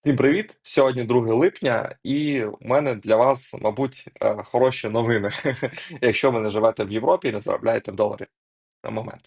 Всім привіт! Сьогодні 2 липня, і у мене для вас, мабуть, е, хороші новини, якщо ви не живете в Європі і не заробляєте в доларі на момент.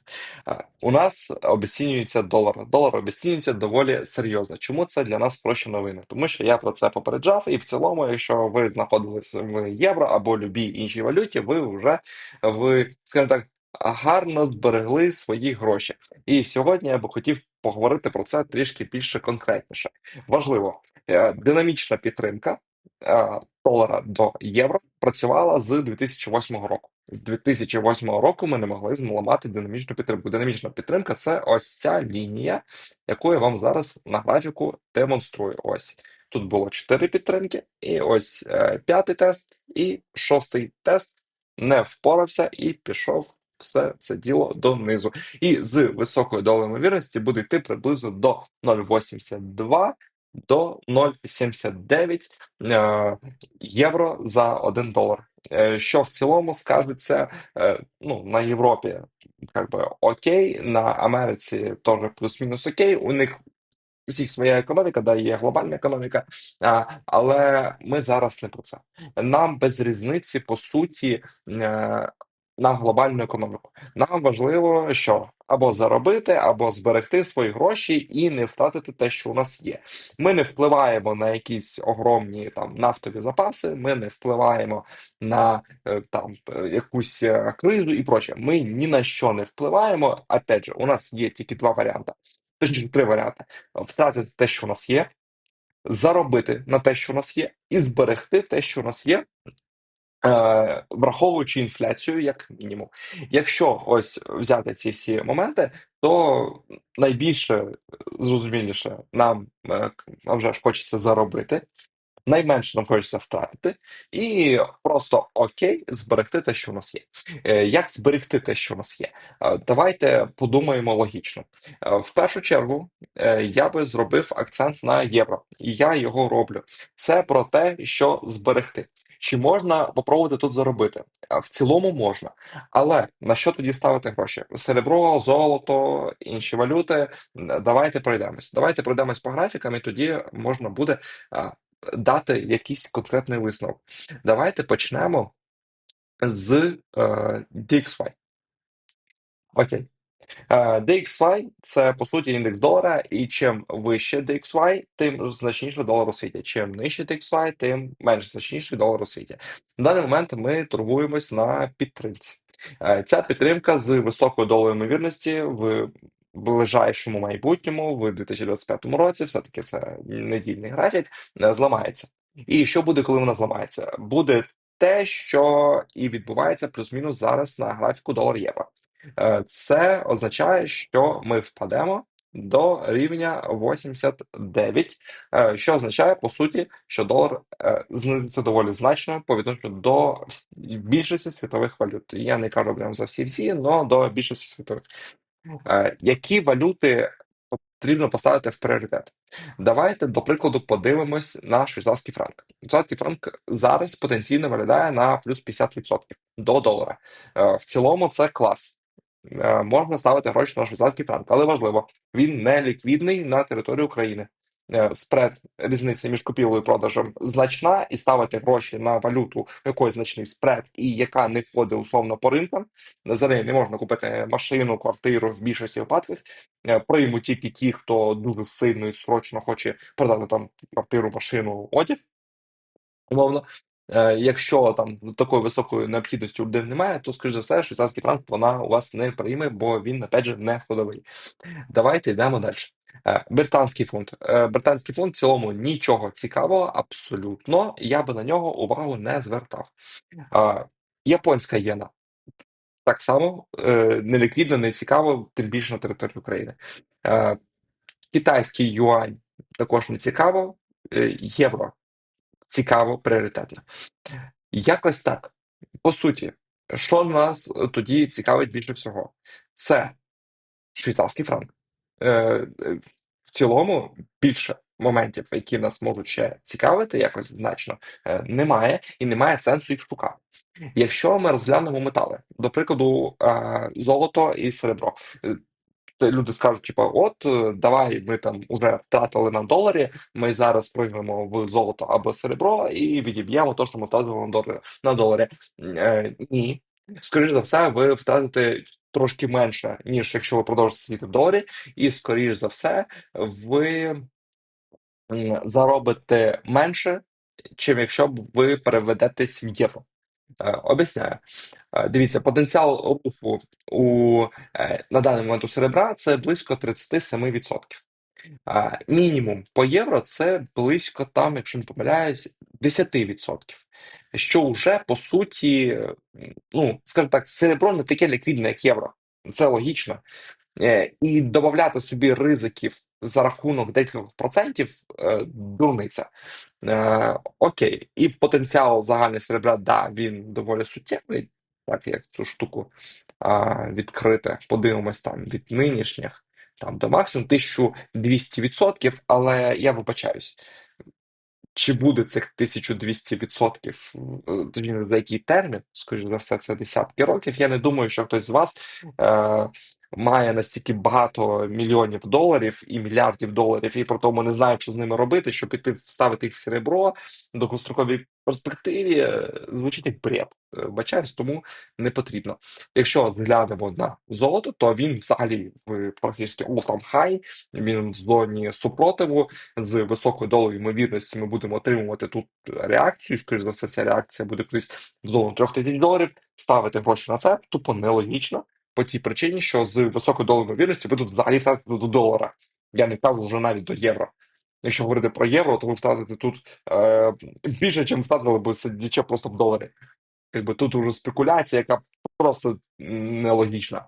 Е, У нас обесцінюється долар. Долар обесцінюється доволі серйозно. Чому це для нас хороші новини? Тому що я про це попереджав, і в цілому, якщо ви знаходились в євро або любій іншій валюті, ви вже ви, скажімо так. Гарно зберегли свої гроші, і сьогодні я би хотів поговорити про це трішки більше конкретніше. Важливо, е, динамічна підтримка е, долара до євро працювала з 2008 року. З 2008 року ми не могли зламати динамічну підтримку. Динамічна підтримка це ось ця лінія, яку я вам зараз на графіку демонструю. Ось тут було чотири підтримки, і ось е, п'ятий тест, і шостий тест не впорався і пішов. Все це діло донизу. І з високою долею ймовірності буде йти приблизно до 0,82 до 0,79 е, євро за 1 долар. Е, Що в цілому скажеться е, ну, на Європі, как би окей, на Америці теж плюс-мінус окей. У них всіх своя економіка, да, є глобальна економіка, а, але ми зараз не про це. Нам без різниці, по суті, на глобальну економіку. Нам важливо, що або заробити, або зберегти свої гроші і не втратити те, що у нас є. Ми не впливаємо на якісь огромні там нафтові запаси, ми не впливаємо на е, там е, якусь е, кризу і проче. Ми ні на що не впливаємо. Опять же, у нас є тільки два варіанти. Точніше, три варіанти: втратити те, що у нас є, заробити на те, що у нас є, і зберегти те, що у нас є. Е, враховуючи інфляцію, як мінімум, якщо ось взяти ці всі моменти, то найбільше зрозуміліше нам е, вже ж хочеться заробити, найменше нам хочеться втратити, і просто окей, зберегти те, що у нас є. Е, Як зберегти те, що у нас є? Е, Давайте подумаємо логічно. В першу чергу я би зробив акцент на євро, і я його роблю. Це про те, що зберегти. Чи можна попробувати тут заробити? В цілому можна, але на що тоді ставити гроші? Серебро, золото, інші валюти. Давайте пройдемось. Давайте пройдемось по графікам, і тоді можна буде дати якийсь конкретний висновок. Давайте почнемо з е, DXY. Окей. Е, DXY – це по суті індекс долара, і чим вище DXY, тим значніше долар у світі. Чим нижче DXY, тим менш значніший долар у світі. На даний момент ми торгуємось на підтримці. Е, Ця підтримка з високою долею ймовірності в ближайшому майбутньому, в 2025 році, все-таки це недільний графік, е, зламається. І що буде, коли вона зламається? Буде те, що і відбувається плюс-мінус зараз на графіку долар-євро. Е, Це означає, що ми впадемо до рівня 89, е, що означає по суті, що долар е, знизиться доволі значно по відношенню до більшості світових валют. Я не кажу прям за всі всі, але до більшості світових. Е, Які валюти потрібно поставити в пріоритет? Давайте, до прикладу, подивимось на швейцарський франк. Швейцарський франк зараз потенційно виглядає на плюс 50% до долара. В цілому це клас. Е, Можна ставити гроші на швейцарський франк, але важливо, він не ліквідний на території України. Е, Спред різниця між купівлею і продажем значна, і ставити гроші на валюту, якої значний спред, і яка не входить условно по ринкам. За неї не можна купити машину, квартиру в більшості випадків. Е, Приймуть тільки ті, хто дуже сильно і срочно хоче продати там квартиру, машину, одяг умовно. Е, Якщо там такої високої необхідності у людини немає, то скоріш за все, швейцарський франк вона у вас не прийме, бо він опять же не ходовий. Давайте йдемо далі. Е, Британський фунт. Е, Британський фунт в цілому нічого цікавого, абсолютно. Я би на нього увагу не звертав. Японська єна. Так само е, неліквідно, не цікаво, тим більше на території України. Китайський юань також не цікаво. Євро цікаво, пріоритетно. Якось так. По суті, що нас е, тоді цікавить більше всього? Це швейцарський франк. Е, е, В цілому більше моментів, які нас можуть ще цікавити, якось значно немає, і немає сенсу їх шукати. Якщо ми розглянемо метали, до прикладу, золото і серебро. Люди скажуть, типа: "От, е, давай ми там уже втратили на доларі, ми зараз пригнемо в золото або серебро і відіб'ємо то, що ми втратили на доларі на доларі". Е, ні. Скоріш за все, ви втратите трошки менше, ніж якщо ви продовжите сидіти в доларі, і скоріш за все, ви заробите менше, чим якщо б ви переведетесь в євро. Е, об'ясняю. Е, дивіться, потенціал руху у, е, на даний момент у серебра це близько 37%. А, мінімум по євро це близько там, якщо не помиляюсь, 10%. Що вже по суті, ну, скажімо так, серебро не таке ліквідне, як євро. Це логічно. Е, і додати собі ризиків за рахунок декількох процентів е, дурниця. Е, окей, і потенціал загальний серебра, да, він доволі суттєвий, так як цю штуку а, відкрити. Подивимось там від нинішніх там до максимум 1200%, але я вибачаюсь. Чи буде цих 1200%, е, за який термін, скоріш за все, це десятки років. Я не думаю, що хтось з вас е, має настільки багато мільйонів доларів і мільярдів доларів, і при тому не знає, що з ними робити, щоб піти вставити їх в серебро в довгостроковій перспективі, е, звучить як бред. Е, Вибачаюсь, тому не потрібно. Якщо зглянемо на золото, то він взагалі в практично all-time high, він в зоні супротиву з високою долею ймовірності ми будемо отримувати тут реакцію. Скоріш за все, ця реакція буде кудись в зону трьох тисяч доларів. Ставити гроші на це тупо нелогічно, по тій причині, що з високою долею ймовірності ви тут взагалі втратите до долара. Я не кажу вже навіть до євро. Якщо говорити про євро, то ви втратите тут е, більше, ніж втратили би сидячи просто в доларі. Якби тут уже спекуляція, яка просто нелогічна.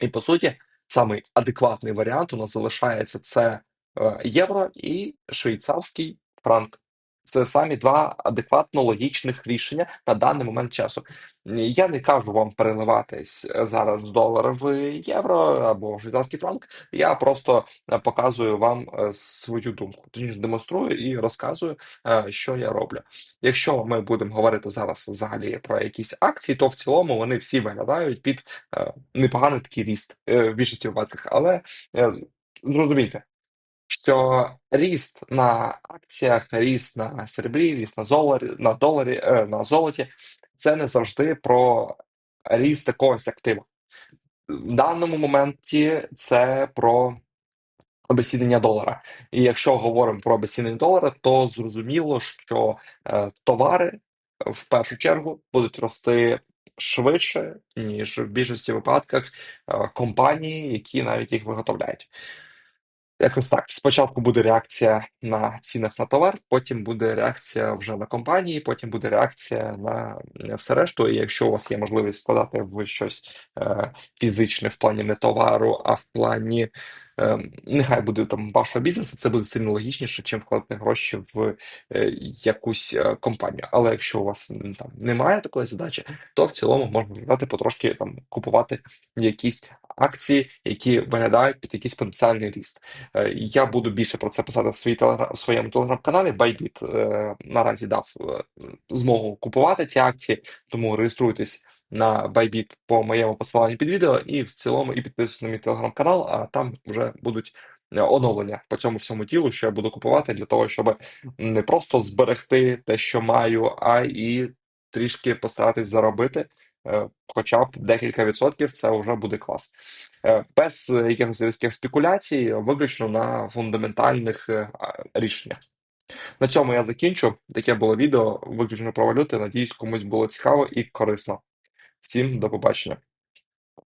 І по суті, самий адекватний варіант у нас залишається це е, євро і швейцарський франк. Це самі два адекватно логічних рішення на даний момент часу. Я не кажу вам переливатись е, зараз з долара в євро або в швейцарський франк. Я просто е, показую вам е, свою думку. Точніше демонструю і розказую, що я роблю. Якщо ми будемо говорити зараз взагалі про якісь акції, то в цілому вони всі виглядають під непоганий такий ріст в більшості випадках. Але зрозумійте, що ріст на акціях, ріст на серебрі, ріст на золарі, на доларі, е, на золоті це не завжди про ріст якогось активу. В даному моменті це про обесцінення долара. І якщо говоримо про обесцінення долара, то зрозуміло, що е, товари в першу чергу будуть рости швидше, ніж в більшості випадках е, компанії, які навіть їх виготовляють. Якось так. Спочатку буде реакція на цінах на товар, потім буде реакція вже на компанії, потім буде реакція на е, все решту. І якщо у вас є можливість складати в щось е, фізичне в плані не товару, а в плані нехай буде там вашого бізнесу, це буде сильно логічніше, чим вкладати гроші в е, якусь е, компанію. Але якщо у вас там немає такої задачі, то в цілому можна вкладати потрошки там купувати якісь акції, які виглядають під якийсь потенціальний ріст. Е, Я буду більше про це писати в, свій телегра... в своєму телеграм-каналі. Е, наразі дав е, змогу купувати ці акції, тому реєструйтесь на Bybit по моєму посиланню під відео, і в цілому і підписуйтесь на мій телеграм-канал, а там вже будуть е, оновлення по цьому всьому тілу, що я буду купувати для того, щоб не просто зберегти те, що маю, а і трішки постаратись заробити. е, Хоча б декілька відсотків це вже буде клас. Е, без якихось різких спекуляцій, виключно на фундаментальних рішеннях. На цьому я закінчу. Таке було відео виключно про валюти. Надіюсь, комусь було цікаво і корисно. Всім до побачення.